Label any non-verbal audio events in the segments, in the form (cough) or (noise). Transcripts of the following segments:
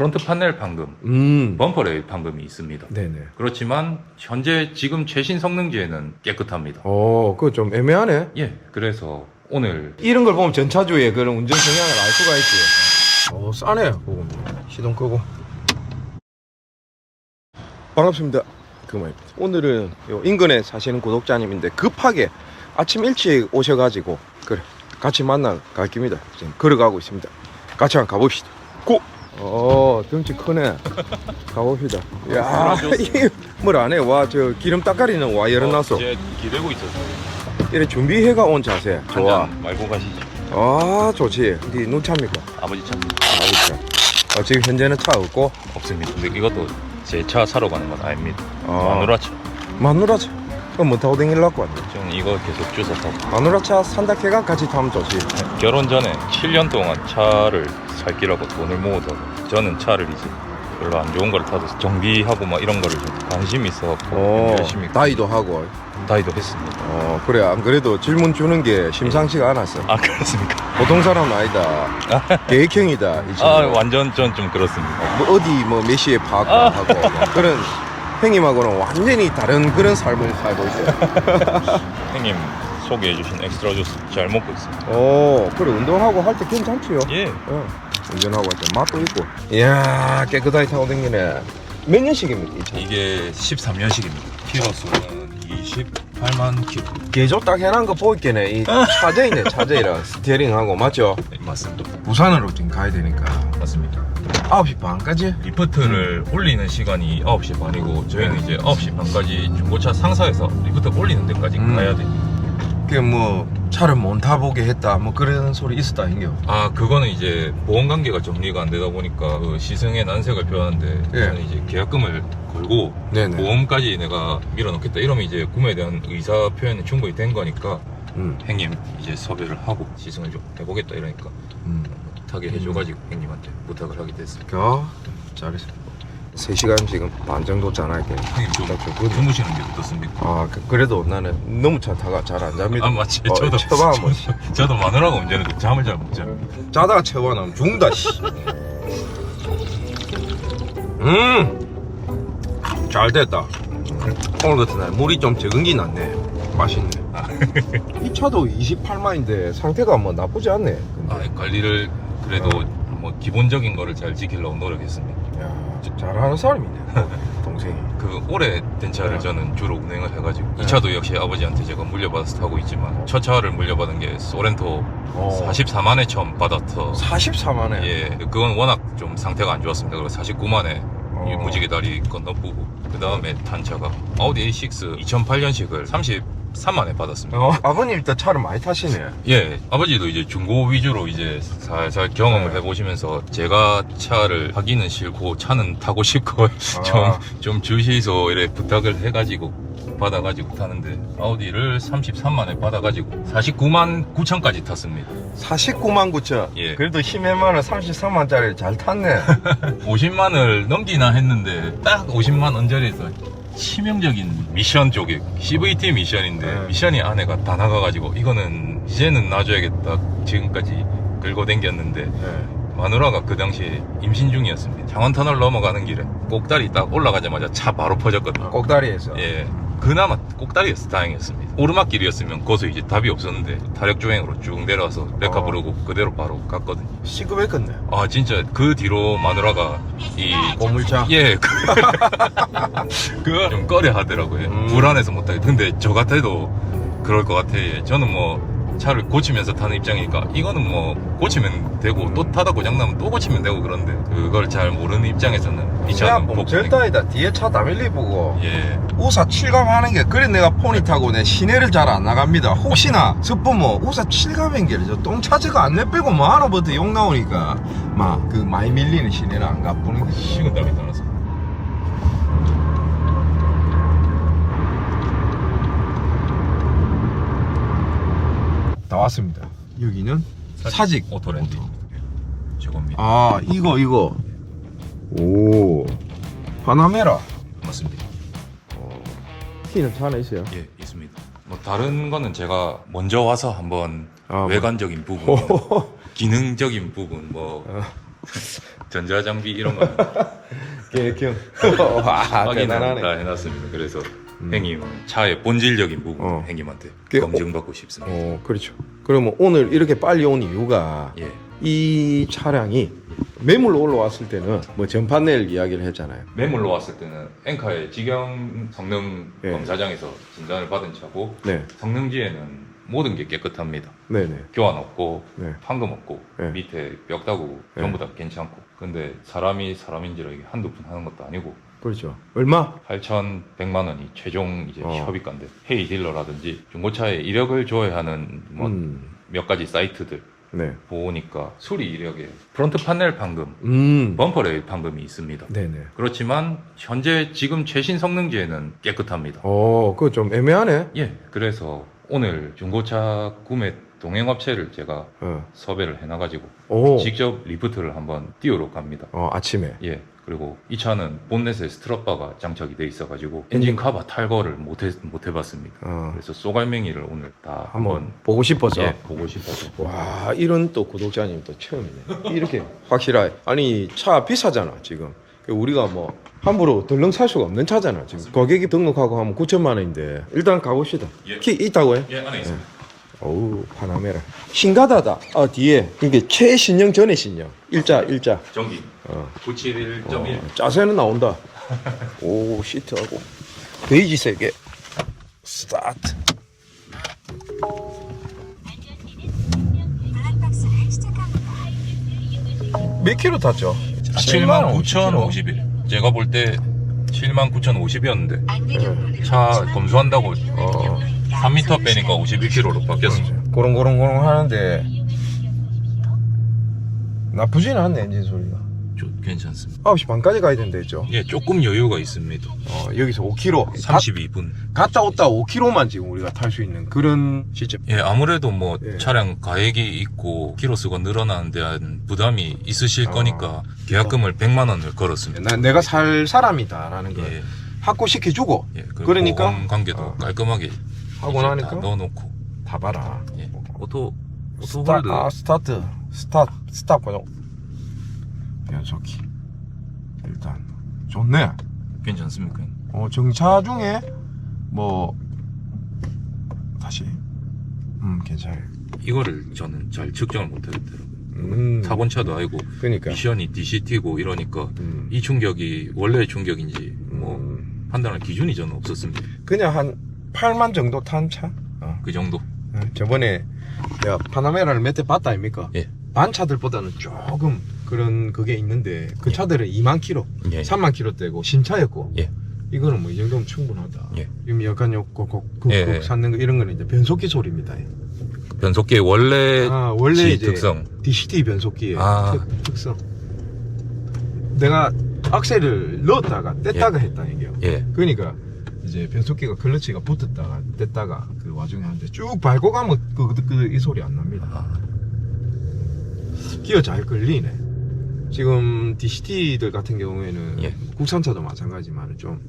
프론트 파넬 방금, 음. 범퍼레 방금이 있습니다. 네네. 그렇지만 현재 지금 최신 성능지에는 깨끗합니다. 어, 그거 좀 애매하네. 예, 그래서 오늘 이런 걸 보면 전차주의 그런 운전 성향을 알 수가 있지. 어, 싸네. 그거. 시동 끄고. 반갑습니다. 그만입니다. 오늘은 요 인근에 사시는 구독자님인데 급하게 아침 일찍 오셔가지고 그래 같이 만나 갈 겁니다. 지금 걸어가고 있습니다. 같이 한번 가봅시다. 고! 어, 덩치 크네. (laughs) 가봅시다. 야, (laughs) 이게 뭘안 해? 와, 저 기름 닦아리는 와 열어놨어. 제 기대고 있어서 이래 준비해가 온 자세. 좋아. 한잔 말고 가시죠. 아, 좋지. 네 눈차입니까? 아버지 차 아, 그렇죠. 어, 지금 현재는 차 없고 없습니다. 근데 이것도 제 차 사러 가는 건 아닙니다. 아. 마누라 차. 마누라 차. 그럼 뭐 타고 댕길라고 왔네. 저는 이거 계속 주워 타고. 마누라 차 산다 캐가 같이 타면 좋지. 결혼 전에 7년 동안 차를 살기라고 돈을 모으다가 저는 차를 이제 별로 안 좋은 걸 타서 정비하고 막 이런 거를 좀 관심이 있어갖고 어, 열심히 다이도 하고. 다이도 했습니다. 어, 그래. 안 그래도 질문 주는 게 심상치가 않았어. 아 그렇습니까? 보통 사람 아니다. (laughs) 계획형이다. 이 친구. 아 완전 전 좀 그렇습니다. 뭐 어디 뭐 몇 시에 파고 아. 하고 뭐 그런 형님하고는 완전히 다른 그런 삶을 살고 있어요. (laughs) 형님 소개해주신 엑스트라 주스 잘 먹고 있습니다. 오, 그래. 운동하고 할 때 괜찮지요. 예. 어, 운전하고 할 때 맛도 있고. 이야, 깨끗하게 타고 다니네. 몇 년씩입니까, 이 차? 이게 13년식입니다. 키로수는 28만 킬로. 개조 딱 해놓은 거 보이겠네. 이 차저이네, 차저이랑 (laughs) 스티어링하고, 맞죠? 네, 맞습니다. 부산으로 지금 가야 되니까. 맞습니다. 9시 반까지? 리프트를 올리는 시간이 9시 반이고 저희는 이제 9시 반까지 중고차 상사에서 리프트 올리는 데까지 음. 가야 돼. 그게 뭐, 차를 못 타보게 했다. 뭐 그런 소리 있었다, hin겨. 아 그거는 이제 보험 관계가 정리가 안 되다 보니까 그 시승의 난색을 표하는데 예. 저는 이제 계약금을 걸고 네네. 보험까지 내가 밀어넣겠다 이러면 이제 구매에 대한 의사 표현이 충분히 된 거니까 음, 형님 이제 섭외를 하고 시승을 좀 해보겠다 이러니까 음. 타게 해줘가지고 형님한테 부탁을 하게 됐습니다. 야, 잘했어. 3시간 지금 반 정도 잖아게 형님 좀. 주무시는 게 어떻습니까? 아, 그, 래도 나는 너무 차 타가 잘 안 잡니다. 아 맞지 어, 저도. 씨. (laughs) 저도 마누라가 운전해도 잠을 잘 못 자요. 자다가 채워놓으면 죽는다 씨. 음, 잘 됐다. 오늘 같은 날 물이 좀 적은 게 낫네. 맛있네. 이 차도 28만인데 상태가 뭐 나쁘지 않네. 아. 관리를 그래도 뭐 기본적인 거를 잘 지키려고 노력했습니다. 잘하는 사람이네. (laughs) 동생이. 그 오래된 차를 네. 저는 주로 운행을 해가지고 네. 이 차도 역시 아버지한테 제가 물려받아서 타고 있지만 첫 차를 물려받은 게 소렌토 어. 44만에 처음 받았어. 44만에. 예, 그건 워낙 좀 상태가 안 좋았습니다. 그래서 49만에 어. 무지개 다리 건너쁘고 그 다음에 탄 차가 아우디 A6 2008년식을 33만에 받았습니다. 어, 아버님 일단 차를 많이 타시네. 예, 아버지도 이제 중고 위주로 이제 살살 경험을 네. 해보시면서 제가 차를 타기는 싫고 차는 타고 싶고 (laughs) 좀, 아. 좀 주시소 이래 부탁을 해가지고 받아가지고 타는데 아우디를 33만에 받아가지고 49만 9천까지 탔습니다. 49만 9천. 예. 그래도 힘에만은 33만짜리 잘 탔네. (laughs) 50만을 넘기나 했는데 딱 50만 언저리에서 치명적인 미션 쪽에 CVT 미션인데 네. 미션이 안에가 다 나가가지고 이거는 이제는 놔줘야겠다 지금까지 긁어 댕겼는데 네. 마누라가 그 당시에 임신 중이었습니다. 장원터널 넘어가는 길에 꼭다리 딱 올라가자마자 차 바로 퍼졌거든요. 꼭다리에서. 예. 그나마 꼭다리였어 다행이었습니다. 오르막길이었으면 거기서 이제 답이 없었는데 타력 주행으로 쭉 내려와서 레카 어. 부르고 그대로 바로 갔거든요. 시급했겠네. 아 진짜 그 뒤로 마누라가 이 고물차. (laughs) 예, 그, (laughs) 그거 좀 꺼려 하더라고요. 음. 불안해서 못하게. 근데 저 같아도 그럴 것 같아. 저는 뭐 차를 고치면서 타는 입장이니까 이거는 뭐 고치면 되고 음. 또 타다 고장나면 또 고치면 되고 그런데 그걸 잘 모르는 입장에서는 이 야, 차는 뭐, 절다이다. 뒤에 차 다밀리 보고. 예. 우사 칠감하는 게 그래 내가 포니 타고 내 시내를 잘 안 나갑니다. 혹시나 스포 뭐 우사 칠감인 게저 똥차저가 안 내빼고 뭐 하나부터 욕 나오니까 막 그 많이 밀리는 시내는 안 가보는 게. 식은 땀이 나서. 다 왔습니다. 여기는 사직 오토렌트. 저겁니다. 아 이거 이거. 오 파나메라. 맞습니다. 키는 차 안에 있어요. 예, 있습니다. 뭐 다른 거는 제가 먼저 와서 한번 아, 뭐. 외관적인 부분, (laughs) 기능적인 부분, 뭐 어. 전자 장비 이런 거 (laughs) 계획형. 와, (laughs) 확인을 다 대단하네. 해놨습니다. 그래서 음. 행님 차의 본질적인 부분 어. 행님한테 그- 검증받고 싶습니다. 어, 그렇죠. 그러면 오늘 이렇게 빨리 온 이유가 예. 이 차량이 매물로 올라왔을 때는 뭐 전판넬 이야기를 했잖아요. 매물로 왔을 때는 엔카의 직영 성능 예. 검사장에서 진단을 받은 차고 네, 성능지에는 모든 게 깨끗합니다. 네, 네. 교환 없고 네. 판금 없고 네. 밑에 벽 다구 네. 전부 다 괜찮고 근데 사람이 사람인지라 이게 한두 푼 하는 것도 아니고 그렇죠. 얼마? 8,100만 원이 최종 이제 어. 협의가인데 헤이 딜러라든지 중고차에 이력을 줘야 하는 뭐 몇 음, 가지 사이트들 네. 보니까 수리 이력에 프론트 판넬 판금, 음, 범퍼 레일 판금이 있습니다. 네, 네. 그렇지만 현재 지금 최신 성능지에는 깨끗합니다. 어, 그거 좀 애매하네. 예, 그래서 오늘 중고차 구매 동행업체를 제가 어, 섭외를 해놔가지고 오, 직접 리프트를 한번 띄우러 갑니다. 어, 아침에. 예, 그리고 이 차는 본넷에 스트럿바가 장착이 돼 있어가지고 엔진 카바 탈거를 못, 해, 못 해봤습니다. 어, 그래서 쏘갈맹이를 오늘 다 한번 한번 보고 싶어서. 예, 보고 싶어서 와, 이런 또 구독자님 또 처음이네. 이렇게 확실하게. 아니, 차 비싸잖아, 지금. 그 우리가 뭐, 함부로 덜렁 살 수가 없는 차잖아, 지금. 가격이 등록하고 하면 9천만 원인데. 일단 가봅시다. 예. 키 있다고 해? 예, 안에 있습니다. 어우, 파나메라. 신가다다. 아, 뒤에. 이게 최신형 전의 신형. 일자, 일자. 전기 어. 971.1 어, 자세는 나온다. 오, 시트하고. 베이지색에. 스타트. 몇 킬로 탔죠? 79,051. 제가 볼 때 79,050이었는데 안내경보는 차 검수한다고 어. 3m 빼니까 51km로 바뀌었습니다. 고롱고롱고롱 하는데 나쁘진 않네 엔진 소리가 좀 괜찮습니다. 9시 반까지 가야 된다 했죠 예, 조금 여유가 있습니다. 어, 여기서 5km 32분. 갔다 왔다 5km만 지금 우리가 탈 수 있는 그런 시점 예, 아무래도 뭐 예. 차량 가액이 있고 키로수가 늘어나는 데한 부담이 있으실 어. 거니까 계약금을 100만 원을 걸었습니다. 나, 내가 살 사람이다 라는 걸 예, 확고시켜주고 예. 그 그러니까? 보험 관계도 어. 깔끔하게 하고 나니까? 다 넣어놓고. 다 봐라. 예. 오토 오토 스타, 홀드. 아 스타트. 스타트 스탑 고정 변속기 일단. 좋네. 괜찮습니까? 어, 정차 중에 뭐 다시. 음 괜찮아요. 이거를 저는 잘 측정을 못하겠더라고요. 음. 타곤차도 아니고 그러니까 미션이 DCT고 이러니까 음, 이 충격이 원래 충격인지 뭐 음, 판단할 기준이 저는 없었습니다. 그냥 한 8만 정도 탄 차. 어. 그 정도. 어, 저번에 내가 파나메라를 몇 대 봤다 아닙니까? 예. 반 차들보다는 조금 그런 그게 있는데 그 예. 차들은 2만 킬로, 예. 3만 킬로대고 신차였고. 예. 이거는 뭐 이 정도면 충분하다. 예. 지금 약간 요곡곡 예, 예. 찾는 거 이런 거는 이제 변속기 소리입니다. 변속기의 원래 아 원래 지 이제 특성. DCT 변속기의 아. 특, 특성. 내가 악셀을 넣었다가 뗐다가 했다 이게요. 예. 그러니까 이제 변속기가 클러치가 붙었다가 뗐다가 그 와중에 하는데 쭉 밟고 가면 그, 그, 그, 이 소리 안 납니다. 아, 기어 잘 끌리네. 지금 DCT들 같은 경우에는 예. 국산차도 마찬가지지만 좀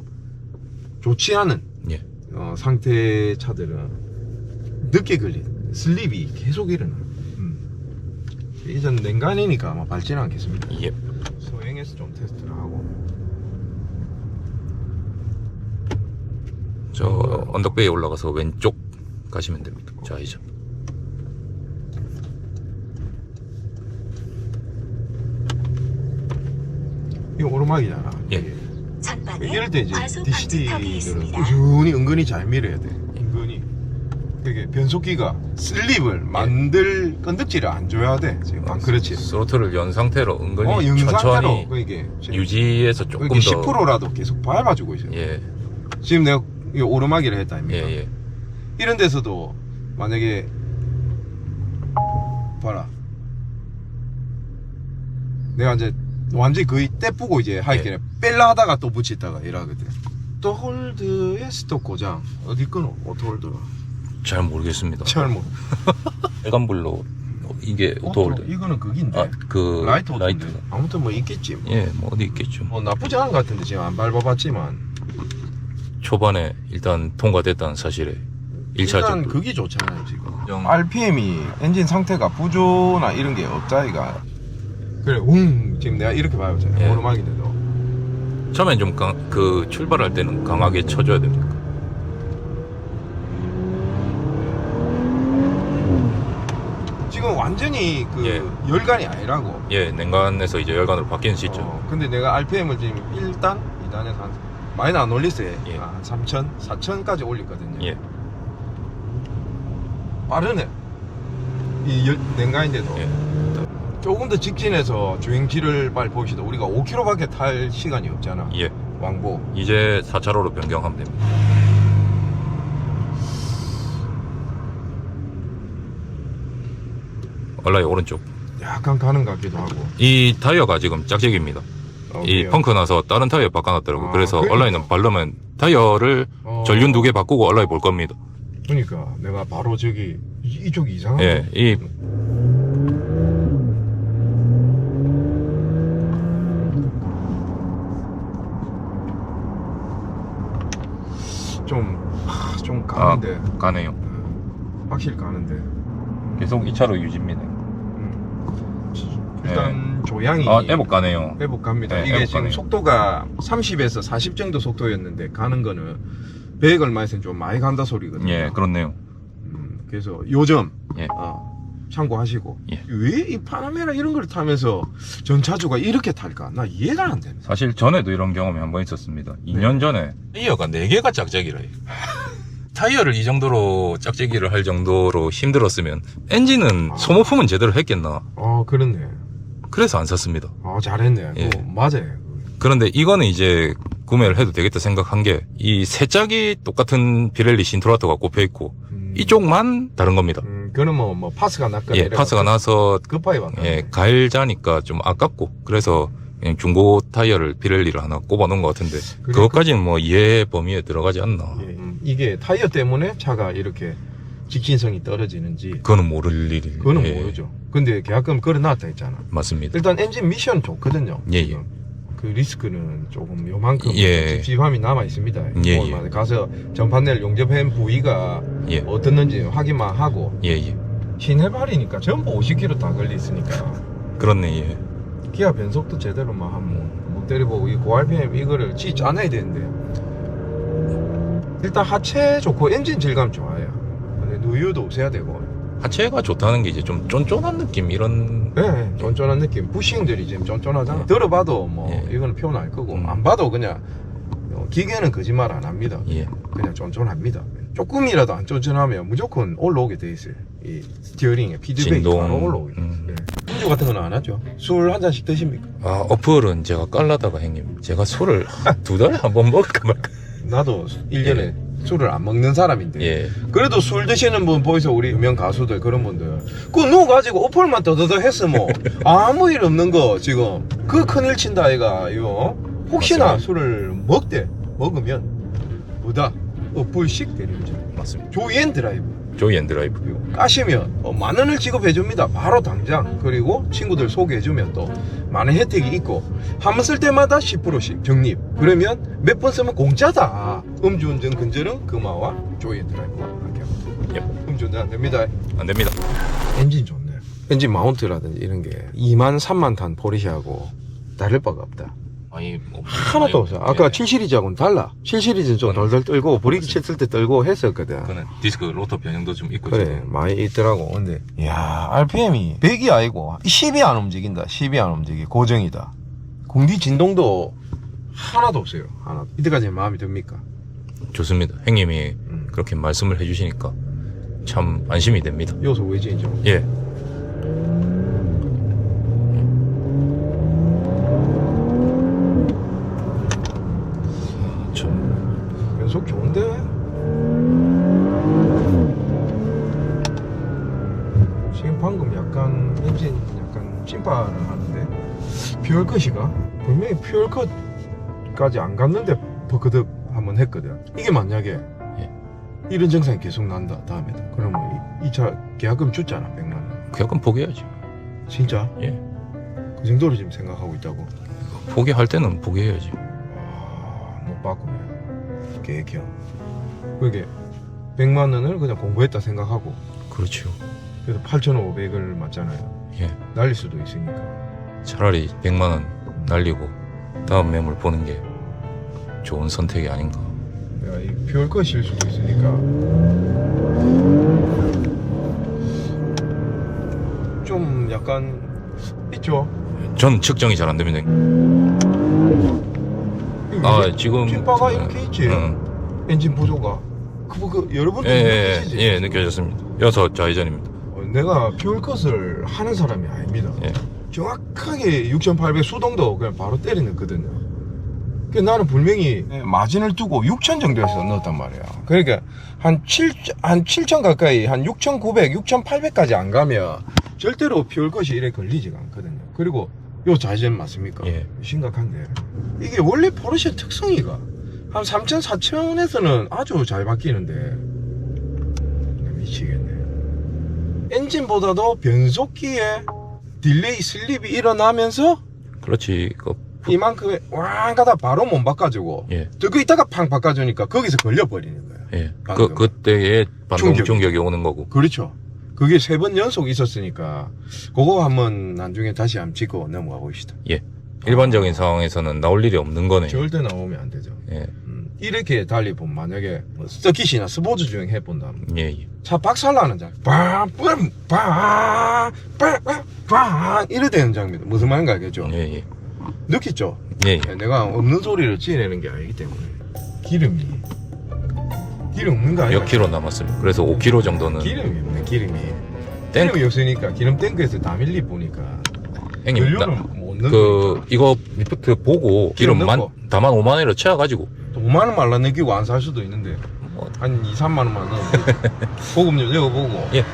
좋지 않은 예. 어, 상태 차들은 늦게 걸린 슬립이 계속 일어나. 음. 이전 냉간이니까 아마 밟지는 않겠습니다. 예. 소행해서 좀 테스트를 하고. 저 언덕배에 올라가서 왼쪽 가시면 됩니다. 좌회전. 이거 오르막이잖아. 예. 이럴 때 이제 있습니다. 꾸준히 은근히 잘 밀어야 돼. 은근히. 그게 변속기가 슬립을 만들 건덕지를 안 줘야 돼. 지금 안 그렇지. 스로틀을 연 상태로 은근히 어, 천천히 그 이게 지금 유지해서 조금 이게 더 10%라도 계속 밟아주고 있어요. 예. 지금 내가 이 오르막이라 했다 예, 아닙니까? 예. 이런 데서도 만약에 봐라 내가 이제 완전히 거의 떼쁘고 이제 하이길에 뺄라 하다가 또 붙이다가 이러거든 또 홀드의 스톱 고장 어디 끊어 오토 홀드가 잘 모르겠습니다. 잘못 빨간불로 (laughs) 이게 오토홀드. 이거는 그긴데 아, 그 라이트 라이트. 오토인데 아무튼 뭐 있겠지 뭐. 예, 뭐 어디 있겠죠. 뭐 나쁘지 않은 것 같은데 지금 안 밟아봤지만 초반에 일단 통과됐다는 사실에 1차 일단 정도. 그게 좋잖아요 지금 정- RPM이 엔진 상태가 부조나 이런 게 없다이가 그래 웅 지금 내가 이렇게 밟았잖아 예. 오르막인데도 처음엔 좀 그 출발할 때는 강하게 쳐줘야 됩니까? 지금 완전히 그 예. 열간이 아니라고 예, 냉간에서 이제 열간으로 바뀌는 시점. 어, 근데 내가 RPM을 지금 1단, 2단에서 한 많이 안 올렸어요 예. 한 3천, 4천까지 올렸거든요 예, 빠르네 이 열, 냉간인데도 예. 조금 더 직진해서 주행지를 빨리 봅시다 우리가 5km밖에 탈 시간이 없잖아 예. 왕복 이제 4차로로 변경하면 됩니다. 얼라이 오른쪽. 약간 가는 것 같기도 하고 이 타이어가 지금 짝짝입니다. 어, 이. 펑크 나서 다른 타이어 바꿔놨더라고요. 아, 그래서 그러니까. 얼라이는 바르면 타이어를 어, 전륜 두 개 바꾸고 얼라이 볼 겁니다. 그러니까 내가 바로 저기 이- 이쪽이 이상하네 예, 이 좀, 하, 좀 가는데 가네요. 음, 확실히 가는데 계속 2차로 유지입니다. 음. 일단 조향이 아, 애복 가네요. 회복 갑니다. 네, 이게 회복 지금 가네요. 속도가 30에서 40 정도 속도였는데 가는 거는 100 얼마에서는 좀 많이 간다 소리거든요. 예, 그렇네요. 음, 그래서 요점 예. 어, 참고하시고 예. 왜 이 파나메라 이런 걸 타면서 전차주가 이렇게 탈까? 나 이해가 안 되네. 사실 전에도 이런 경험이 한 번 있었습니다. 2년 전에 타이어가 4개가 짝짝이라 타이어를 이 정도로 짝짝이를 할 정도로 힘들었으면 엔진은 아. 소모품은 제대로 했겠나 어, 그렇네. 그래서 안 샀습니다. 어, 잘했네. 예. 맞아요. 그런데 이거는 이제 구매를 해도 되겠다 생각한 게 이 세 짝이 똑같은 비렐리 신트라토가 꼽혀 있고 음, 이쪽만 다른 겁니다. 음, 그는 뭐, 뭐 파스가 났거나 예, 파스가 나서 급하게 왔나? 예, 가일자니까 좀 아깝고 그래서 그냥 중고 타이어를 비렐리를 하나 꼽아 놓은 것 같은데 그래, 그것까지는 뭐 이해 범위에 들어가지 않나. 예, 음, 이게 타이어 때문에 차가 이렇게 직진성이 떨어지는지 그거는 모를 일이. 그거는 예, 모르죠. 근데 계약금 걸어놨다 했잖아. 맞습니다. 일단 엔진 미션 좋거든요. 예, 지금. 그 리스크는 조금 요만큼 예. 찝찝함이 남아 있습니다. 예, 오늘만 가서 전판넬 용접한 부위가 예, 어떻는지 확인만 하고 예, 예. 신해발이니까 전부 50km 다 걸려 있으니까 그렇네, 예. 기아 변속도 제대로만 한번 못 때려보고 이 고RPM 이거를 지 짜내야 되는데 일단 하체 좋고 엔진 질감 좋아요. 누유도 없애야 되고 하체가 좋다는 게 이제 좀 쫀쫀한 느낌 이런. 네, 쫀쫀한 느낌. 부싱들이 지금 쫀쫀하잖아. 들어봐도 뭐 예. 이거는 표현 알 거고 음. 안 봐도 그냥 어, 기계는 거짓말 안 합니다. 예. 그냥 쫀쫀합니다. 조금이라도 안 쫀쫀하면 무조건 올라오게 돼 있어요. 이 스티어링에 피드백이 진동. 바로 올라오게 돼 음. 있어요. 예. 음주 같은 건 안 하죠. 술 한 잔씩 드십니까? 아, 어플은 제가 깔라다가 형님, 제가 술을 두 달에 한 번 먹을까 말까. 나도 1년에 술을 안 먹는 사람인데. 예. 그래도 술 드시는 분 보이소 우리 유명 가수들 그런 분들. 그거 누워가지고 어플만 떠더더 했어 뭐. (laughs) 아무 일 없는 거 지금. 그 큰일 친다 아이가 이거. 혹시나 맞습니다. 술을 먹대 먹으면 뭐다 어플식 대리운전. 맞습니다. 조이엔 드라이브 조이 앤 드라이브. 그리고 까시면 어, 만 원을 지급해줍니다. 바로 당장. 그리고 친구들 소개해주면 또 많은 혜택이 있고. 한 번 쓸 때마다 10%씩 적립. 그러면 몇 번 쓰면 공짜다. 음주운전 근절은 금화와 조이엔 드라이브와 함께 예. 음주운전 안 됩니다. 안 됩니다. 엔진 좋네. 엔진 마운트라든지 이런 게 2만 3만 탄 포르쉐하고 다를 바가 없다 아니, 뭐. 하나도 없어 아까 7 시리즈하고는 달라 7 시리즈는 좀 그건- 덜덜 떨고 브레이크 쳤을 때 떨고 했었거든 그는 디스크 로터 변형도 좀 있고. 그래 지금. 많이 있더라고 근데 야 RPM이 100이 아니고 10이 안 움직인다 10이 안 움직이 고정이다 공기 진동도 하나도 없어요 하나 이때까지 마음이 듭니까 좋습니다. 형님이 음. 그렇게 말씀을 해주시니까 참 안심이 됩니다. 요소 외진이죠 예. 참, 변속 좋은데 지금 방금 약간 엔진 약간 찜파를 하는데 퓨얼 컷이가 분명히 퓨얼 컷까지 안 갔는데 버크덕 한번 했거든 이게 만약에 예. 이런 증상이 계속 난다 다음에도 그러면 이 차 계약금 줬잖아 100만 원 그약은 포기해야지. 진짜 예. 그 정도로 지금 생각하고 있다고 포기할 때는 포기해야지. 아, 못 바꾸네. 계획형. 그게 100만 원을 그냥 공부했다 생각하고 그렇죠. 그래서 8,500을 맞잖아요. 예. 날릴 수도 있으니까. 차라리 100만 원 날리고 다음 매물 보는 게 좋은 선택이 아닌가. 야, 이 비올 것일 수도 있으니까 좀 약간 있죠. 전 측정이 잘 안 됩니다. 아 지금 찐빠가 이렇게 있지. 응. 엔진 보조가. 그거 그 여러분 예, 예, 예, 예, 느껴졌습니다. 여섯 좌회전입니다. 어, 내가 것을 하는 사람이 아닙니다. 예. 정확하게 6,800 수동도 그냥 바로 때리는 거든요. 그 나는 분명히 마진을 두고 6,000 정도에서 넣었단 말이야. 그러니까 한 7, 한 7,000 가까이, 한 6,900, 6,800까지 안 가면 절대로 피올 것이 이래 걸리지가 않거든요. 그리고 요 좌회전 맞습니까? 예. 심각한데. 이게 원래 포르쉐 특성이가 한 3,000, 4,000에서는 아주 잘 바뀌는데 미치겠네. 엔진보다도 변속기에 딜레이 슬립이 일어나면서 그렇지. 그, 이만큼의 왕 가다 바로 못 바꿔주고 예, 듣고 있다가 팡 바꿔주니까 거기서 걸려버리는 거예요. 예. 방금. 그 그때에 반동 충격이. 충격이 오는 거고. 그렇죠. 그게 세 번 연속 있었으니까 그거 한번 나중에 다시 한번 짚고 넘어가 봅시다. 일반적인 상황에서는 나올 일이 없는 거네. 절대 나오면 안 되죠. 예, 음, 이렇게 달리 보면 만약에 뭐 서킷이나 스포츠 주행 해본다면 예, 예. 차 박살나는 장, 빵빵빵빵빵 이래 되는 장면 무슨 말인가 알겠죠? 예, 예. 느꼈죠? 예, 예. 내가 없는 소리를 지내는 게 아니기 때문에 기름이 기름 없는 거 아니야? 몇 킬로 남았습니다. 그래서 5 킬로 정도는 기름이 없네 기름이 땡- 기름이 없으니까 기름 탱크에서 다 밀리 보니까 형님 나- 그 이거 리프트 보고 기름 기름 만 넣고. 다만 5만 원으로 채워가지고. 5만 원 말라 느끼고 안 살 수도 있는데. 뭐, 한 2, 3만 원만 넣으면 되지. 보급 좀 넣어보고. 예.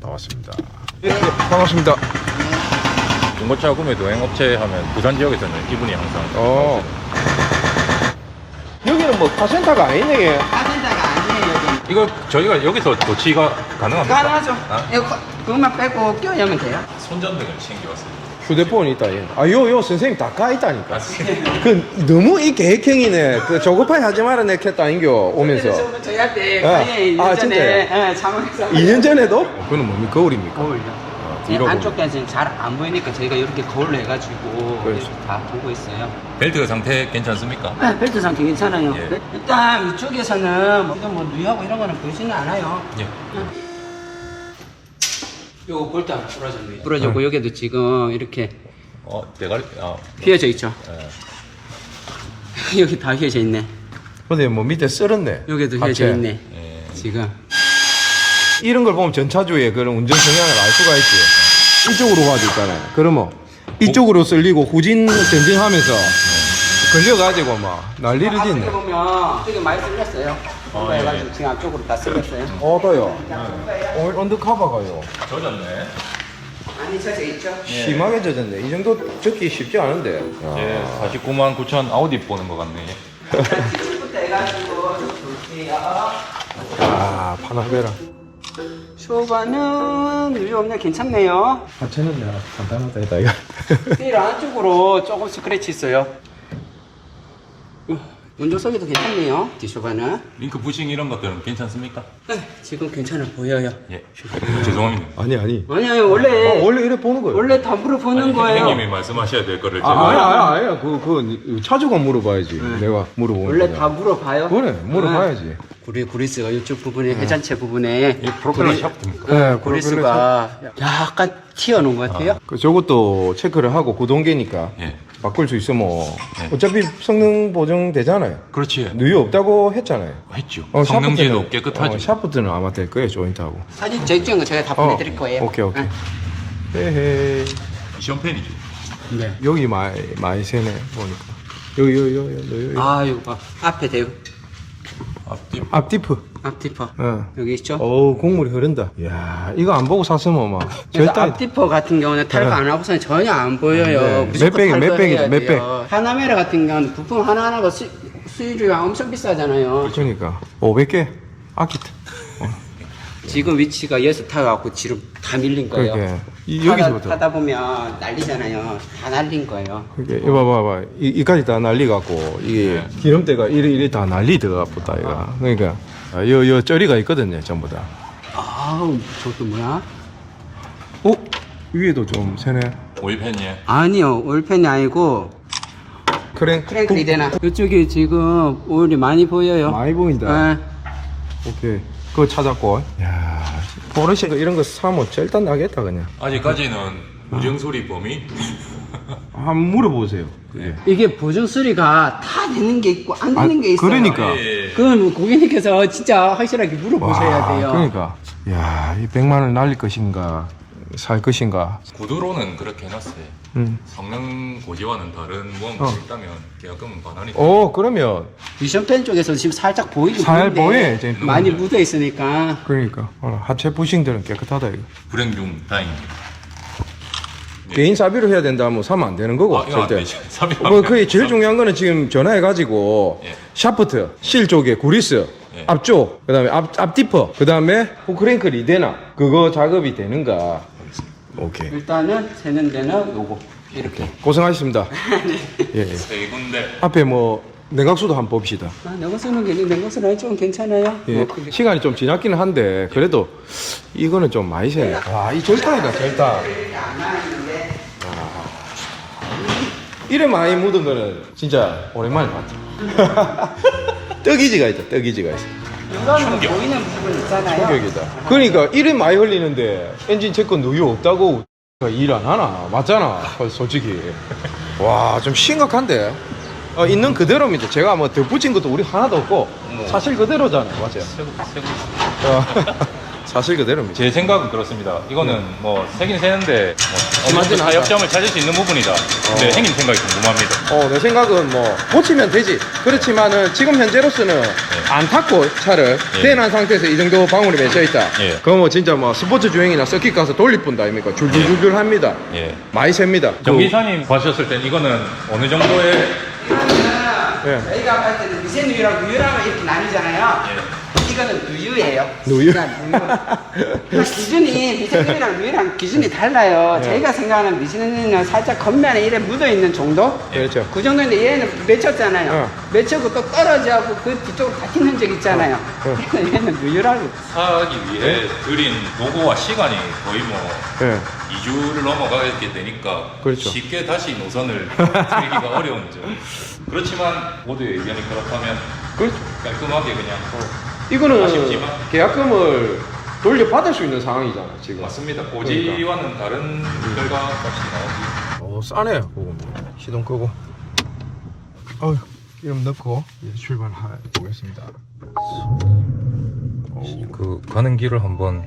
나왔습니다. 예, 예, 반갑습니다. 중고차 구매 도행업체 하면 부산 지역에서는 이분이 항상 어. 여기는 뭐 카센터가 아니네. 카센터가 아니에요 여기. 이거 저희가 여기서 조치가 가능합니까? 가능하죠. 아? 이거 거- 그것만 빼고 껴야면 돼요. 손전등을 챙겨왔어요. 휴대폰이 있다 얘. 아, 요, 요, 선생님 다 까있다니까. 아, 그, 너무 이 계획형이네. 그, 조급하게 하지 마라, 내 켰다, 인겨, 오면서. 그래서 저희한테 아, 아, 2년 전에 진짜요? 예, 장원에서 2년 전에도? 그거는 뭡니까? 거울입니까? 거울요 뒤로 안쪽까지는 잘 안 보이니까 저희가 이렇게 거울로 해가지고 그렇죠. 이렇게 다 보고 있어요 벨트 상태 괜찮습니까? 네, 벨트 상태 괜찮아요 예. 네, 일단 이쪽에서는 뭐, 뭐 누이하고 이런 거는 보이지는 않아요 예. 요거 볼트 하나 부러졌네요 부러졌고 여기도 지금 이렇게 어, 대가리, 아, 휘어져 있죠 예. (laughs) 여기 다 휘어져 있네 근데 뭐 밑에 썰었네. 여기도 하체. 휘어져 있네 예. 지금 이런 걸 보면 전차주의 그런 운전 성향을 알 수가 있지. 이쪽으로 가도 있잖아요. 그러면 이쪽으로 썰리고 후진 전진하면서 걸려가지고 막 난리를 앞에 짓네. 보면 되게 많이 쓸렸어요. 어, 예, 해가지고 예. 지금 앞쪽으로 다 쓸렸어요. 어떠요? 오늘 언더커버가요. 젖었네. 많이 젖어 있죠? 심하게 젖었네. 이 정도 젖기 쉽지 않은데. 예, 49만 9천 아우디 보는 것 같네. 뒤쪽부터 해가지고 좀 볼게요. 아, 파나베라. 쇼바는 누유 없네 괜찮네요. 하체는 내가 간단하다 이거. 휠 안쪽으로 조금 스크래치 있어요. 어, 운전석에도 괜찮네요. 뒤쇼바는. 링크 부싱 이런 것들은 괜찮습니까? 네, 지금 괜찮아 보여요. 예. 죄송합니다. 아니, 아니. 아니 아니 원래 어, 원래 이래 보는 거예요. 원래 다 물어보는 아니, 거예요. 형님이 말씀하셔야 될 거를 아, 제가. 아니, 아니, 아니. 그, 그, 차주가 물어봐야지. 내가 물어보는 원래 거잖아. 다 물어봐요. 그래, 물어봐야지. 구리 구리스가 이쪽 부분에 회전체 부분에 이 프로펠러 샤프트입니까? 네, 구리스가 약간 튀어놓은 것 같아요. 그 저것도 체크를 하고 구동계니까 예. 바꿀 수 있으면 네. 어차피 성능 보정 되잖아요. 그렇지. 누유 없다고 했잖아요. 했죠. 어, 성능제도 샤프트는- 깨끗하죠. 어, 샤프트는 아마 될 거예요, 조인트하고. 사진 저희 찍은 거 제가 다 보내드릴 거예요. 오케이, 오케이. 네. 헤헤. 미션팬이죠. 네. 여기 많이, 많이 새네, 보니까. 여기, 여기, 여기, 여기. 여기. 아, 이거 봐. 앞에 대고. 앞뒤. 앞디프. 앞디퍼. 어. 여기 있죠? 어우, 곡물이 흐른다. 이야, 이거 안 보고 샀으면 막. 그래서 절대. 앞디퍼 같은 경우는 탈거 네. 안 하고서는 전혀 안 보여요. 네. 무조건 몇 백이- 몇 탈거해야 백이죠, 몇 돼요. 하나메라 같은 경우는 부품 하나하나가 수, 수율이 엄청 비싸잖아요. 그러니까. 500개? 아키트. 지금 위치가 여기서 타갖고 뒤로 다 밀린 거예요. 그러게. 이, 타다, 여기서부터. 타다 보면 난리잖아요. 다 날린 거예요. 이게 이거 봐봐 봐봐 이, 이까지 다 난리 갖고 이게 네. 기름때가 이래 이래 다 난리 들어가 보다 이거 그러니까 아, 요, 요 쩌리가 있거든요 전부 다 아우, 저것도 뭐야? 어? 위에도 좀 새네 오일팬이에요. 아니요, 올펜이 아니고 크랭 크랭클이 되나? 이쪽에 지금 오일이 많이 보여요. 많이 보인다. 네. 오케이. 그거 찾았고. 야, 포르쉐 이런 거 사면 절단 나겠다 그냥. 아직까지는 무정소리 범위? 한번 물어보세요. 네. 이게 보증 수리가 다 되는 게 있고 안 되는 게 있어요. 그러니까. 예. 그건 고객님께서 진짜 확실하게 물어보셔야 와, 돼요. 그러니까. 야, 이 100만 원 날릴 것인가 살 것인가. 구두로는 그렇게 해놨어요. 음. 성능 고지와는 다른 무언가 어. 있다면 계약금은 반환이 어, 그러면 미션펜 쪽에서 지금 살짝 보이긴 살 보이는데 보여, 지금. 많이 묻어 있으니까 그러니까 어, 하체 부싱들은 깨끗하다 이거. 불행 중 다행입니다. 네. 개인 사비로 해야 된다면 사면 안 되는 거고 아, 안 절대. 되지. 사비 안뭐 되죠. 그게 제일 중요한 거는 지금 전화해 가지고 예. 샤프트, 실 쪽에 구리스, 예. 앞쪽, 그다음에 앞, 앞 디퍼, 그다음에 후크랭크 리데나 그거 작업이 되는가. 오케이. 일단은 세는 데는 요거 이렇게 고생하셨습니다. (laughs) 예, 예. 세 군데. 앞에 뭐 냉각수도 한번 봅시다. 아, 내가 쓰는 게 내가 쓰는 좀 괜찮아요. 예. 뭐 그게- 시간이 좀 지났기는 한데 그래도 이거는 좀 많이 새네. 와, 이 절단이다 절단. 이래 많이 묻은 거는 진짜 오랜만에 봤다. (laughs) 떡이지가 있다. 떡이지가 있어. 이거는 보이는 부분 있잖아요. 충격이다. 그러니까 이래 많이 흘리는데 엔진 체크 누유 없다고 일 안 하나? 맞잖아. 솔직히. (laughs) 와, 좀 심각한데. 어, 있는 그대로입니다. 제가 뭐 덧붙인 것도 우리 하나도 없고 사실 그대로잖아요. 맞아요. 세고, 세고. 어, (laughs) 사실 그대로입니다. 제 생각은 그렇습니다. 이거는 뭐 세긴 세는데 뭐 어느 정도 않다. 타협점을 찾을 수 있는 부분이다. 근데 어. 행님 생각이 궁금합니다. 어, 내 생각은 뭐 고치면 되지. 그렇지만은 지금 현재로서는 안 탔고 차를 예. 대난 상태에서 이 정도 방울이 맺혀 있다. 예. 그거 뭐 진짜 뭐 스포츠 주행이나 서킷 가서 돌릴 뿐다 아닙니까? 줄줄줄줄 합니다. 예. 많이 셉니다. 정기사님 봐셨을 땐 이거는 어느 정도의 예. 저희가 할 때는 미세누유랑 누유랑을 이렇게 나뉘잖아요. 예. 이거는 누유예요. 누유? 누유. 그러니까 기준이 미세누유랑 누유랑 기준이 달라요. 예. 저희가 생각하는 미세누유는 살짝 겉면에 이래 묻어 있는 정도. 그렇죠. 그 정도인데 얘는 맺혔잖아요. 어. 맺혔고 또 떨어져고 그 뒤쪽으로 박힌 흔적 있잖아요. 어. 얘는 얘는 누유라고. 사기 위해 들인 노고와 시간이 거의 뭐 예. 2주를 넘어가게 되니까 그렇죠. 쉽게 다시 노선을 (laughs) 틀기가 어려운 점. 그렇지만 모두의 의견이 그렇다면 그렇죠. 깔끔하게 그냥 이거는 아쉽지만. 계약금을 돌려받을 수 있는 상황이잖아, 지금. 맞습니다. 고지와는 다른 결과 값이 나오지. 어, 싸네, 그거. 시동 끄고. 어휴, 이름 넣고 이제 출발해 보겠습니다. 그 가는 길을 한번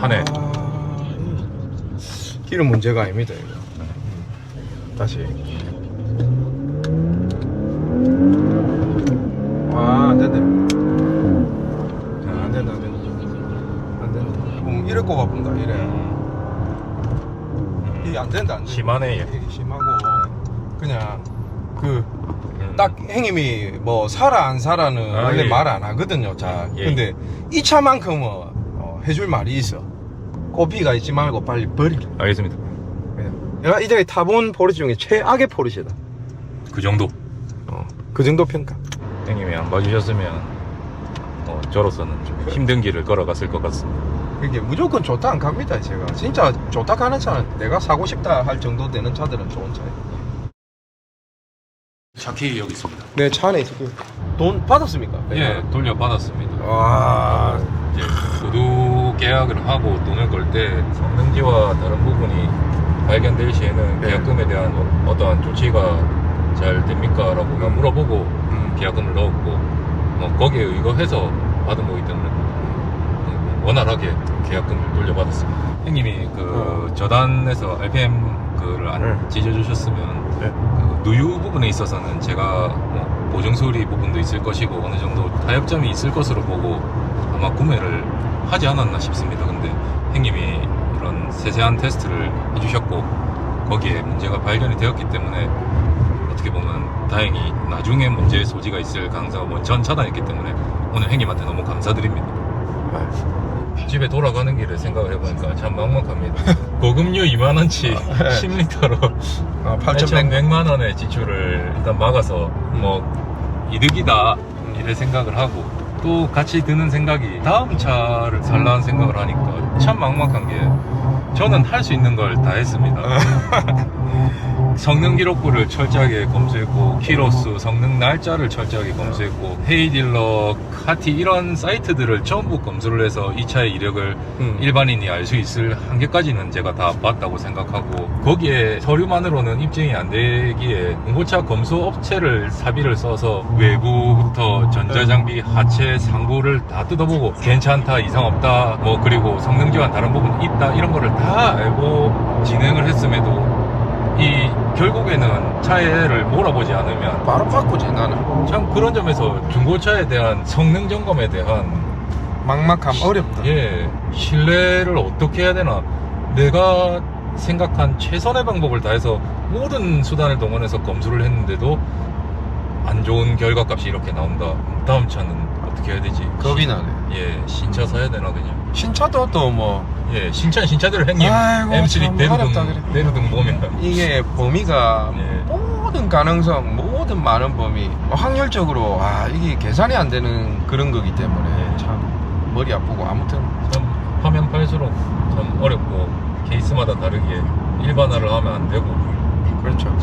하네. 아, 길은 문제가 아닙니다, 이거. 음, 다시. 아, 안. 아, 안 된다, 안 된다. 안 된다. 음, 이래 꼽아 본다, 이래. 이게 안 된다, 안 된다. 심하네, 얘. 이게 심하고, 그냥, 그, 딱 행님이 뭐 살아 안 살아는 아, 원래 예. 말 안 하거든요. 자, 예. 근데 이 차만큼은 어, 해줄 말이 있어. 꼬피가 있지 말고 빨리 버리라. 알겠습니다. 그냥. 내가 이전에 타본 포르쉐 중에 최악의 포르쉐다. 그 정도. 어, 그 정도 평가. 형님이 안 봐주셨으면 어, 저로서는 좀 힘든 길을 걸어갔을 것 같습니다. 이게 무조건 좋다 안 갑니다. 제가 진짜 좋다 가는 차는 내가 사고 싶다 할 정도 되는 차들은 좋은 차예요. 차키 여기 있습니다. 내차 안에 있을 돈 받았습니까? 예, 돌려받았습니다. 와, 이제 구두 계약을 하고 돈을 걸 때 성능지와 다른 부분이 발견될 시에는 네. 계약금에 대한 어- 어떠한 조치가 잘 됩니까? 라고 물어보고 음. 계약금을 넣었고 뭐 거기에 의거해서 받은 거기 때문에 음, 원활하게 계약금을 돌려받았습니다. 형님이 그 저단에서 RPM 그를 안 네. 찢어주셨으면 네. 그 누유 부분에 있어서는 제가 뭐 보증 수리 부분도 있을 것이고 어느 정도 타협점이 있을 것으로 보고 아마 구매를 하지 않았나 싶습니다. 근데 형님이 이런 세세한 테스트를 해주셨고 거기에 문제가 발견이 되었기 때문에 어떻게 보면 다행히 나중에 문제의 소지가 있을 가능성가 뭐전 차단했기 때문에 오늘 형님한테 너무 감사드립니다. 집에 돌아가는 길을 생각을 해보니까 참 막막합니다. 고급류 2만 원치 10리터로 아, 8,100만 원의 지출을 일단 막아서 뭐 이득이다 이래 생각을 하고 또 같이 드는 생각이 다음 차를 살라는 생각을 하니까 참 막막한 게 저는 할 수 있는 걸 다 했습니다. (laughs) 성능 기록부를 철저하게 검수했고 키로수, 성능 날짜를 철저하게 검수했고 헤이딜러, 카티 이런 사이트들을 전부 검수를 해서 이 차의 이력을 음. 일반인이 알 수 있을 한계까지는 제가 다 봤다고 생각하고 거기에 서류만으로는 입증이 안 되기에 중고차 검수 업체를 사비를 써서 외부부터 전자장비, 하체, 상부를 다 뜯어보고 괜찮다, 이상 없다, 뭐 그리고 성능 지원 다른 부분 있다 이런 거를 다 알고 진행을 했음에도 이 결국에는 차를 몰아보지 않으면 바로 바꾸지 나는 참 그런 점에서 중고차에 대한 성능 점검에 대한 막막함 어렵다 예, 신뢰를 어떻게 해야 되나? 내가 생각한 최선의 방법을 다해서 모든 수단을 동원해서 검수를 했는데도 안 좋은 결과값이 이렇게 나온다. 다음 차는 어떻게 해야 되지? 겁이 나네 예, 신차 사야 되나 그냥. 신차도 또뭐 예, 신차 신차대로 형님 아이고, 참 M3 어렵다 내루등 그래. 내루등 보면 이게 범위가 예. 모든 가능성 모든 많은 범위 확률적으로 아 이게 계산이 안 되는 그런 거기 때문에 예. 참 머리 아프고 아무튼 참 파면 팔수록 참 어렵고 케이스마다 다르게 일반화를 하면 안 되고 그렇죠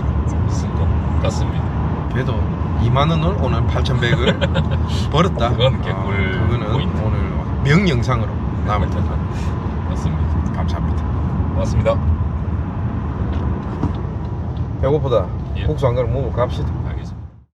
있을 것 같습니다. 그래도 2만 원을 오늘 8,100을 (laughs) 벌었다. 그건 개꿀 그거는 포인트. 오늘 명영상으로 남을 텐데. 맞습니다. 감사합니다. 맞습니다. 배고프다. 예. 국수 한 그릇 먹고 갑시다.